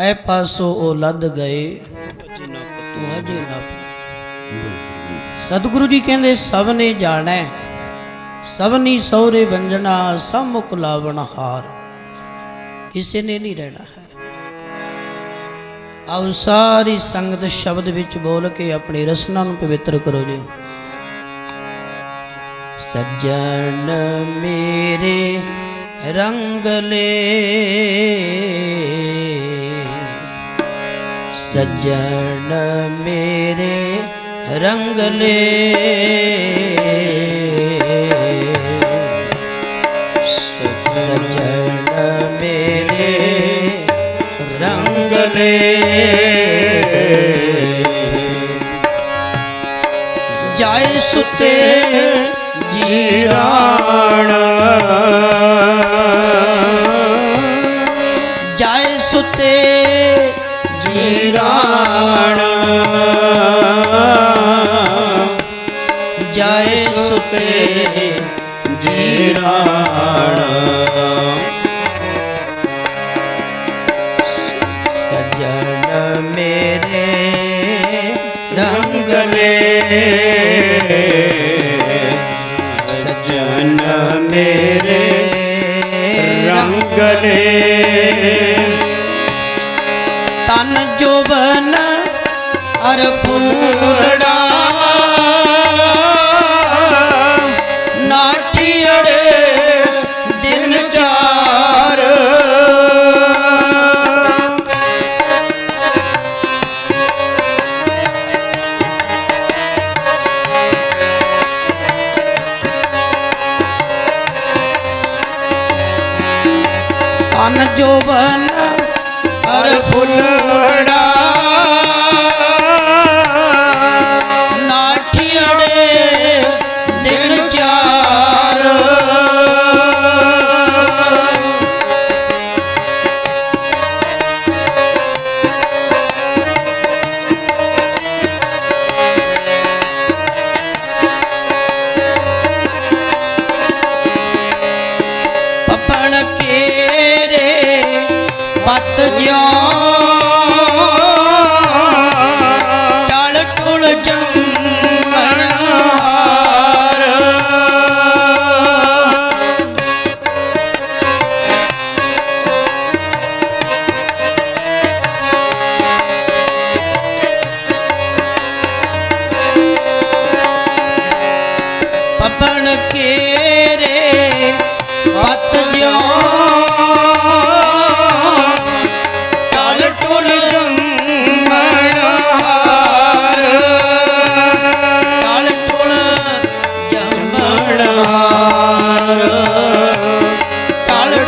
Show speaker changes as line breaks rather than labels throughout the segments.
ਤੈ ਪਾਸੋਂ ਉਹ ਲੱਦ ਗਏ। ਤੂੰ ਅਜੇ ਨਾ ਸਤਿਗੁਰੂ ਜੀ ਕਹਿੰਦੇ, ਸਭ ਨੇ ਜਾਣੈ ਸਭਨੀ ਸਹੁਰੇ ਵੰਜਨਾ ਸਭ ਮੁਖ ਲਾਵਣ ਹਾਰ। ਕਿਸੇ ਨੇ ਨਹੀਂ ਰਹਿਣਾ ਹੈ। ਆਓ ਸਾਰੀ ਸੰਗਤ ਸ਼ਬਦ ਵਿੱਚ ਬੋਲ ਕੇ ਆਪਣੀ ਰਸਨਾ ਨੂੰ ਪਵਿੱਤਰ ਕਰੋ ਜੀ। ਸੱਜਣ ਮੇਰੇ ਰੰਗਲੇ ਸੱਜਣ ਮੇਰੇ ਰੰਗਲੇ ਜਾਏ ਸੁਤੇ ਜੀਰਾਣ। ਸਜਣ ਮੇਰੇ ਰੰਗਲੇ ਸਜਣ ਮੇਰੇ
ਰੰਗਲੇ
ਤਨ ਜੋਬਨ ਅਰ ਫੂਲੜਾ ਤਨ ਜੋਬਨ ਅਰ ਫੁੱਲੜਾ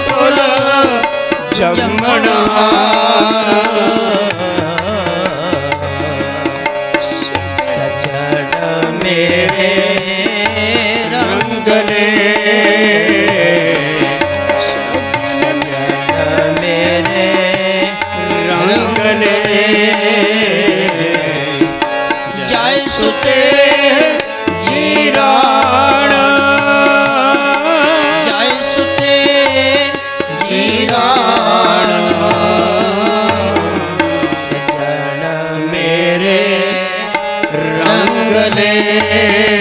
ਟੁਲ ਜੰਮਣ ਹਾਰ। ਸਜਣ ਮੇਰੇ ਰੰਗਲੇ ਜਾਏ ਸੁਤੇ
ਜੀਰਾਣ।
ਜਾਏ ਸੁਤੇ ਜੀਰਾਣ। ਸਜਣ ਮੇਰੇ ਰੰਗਲੇ ਸਜਣ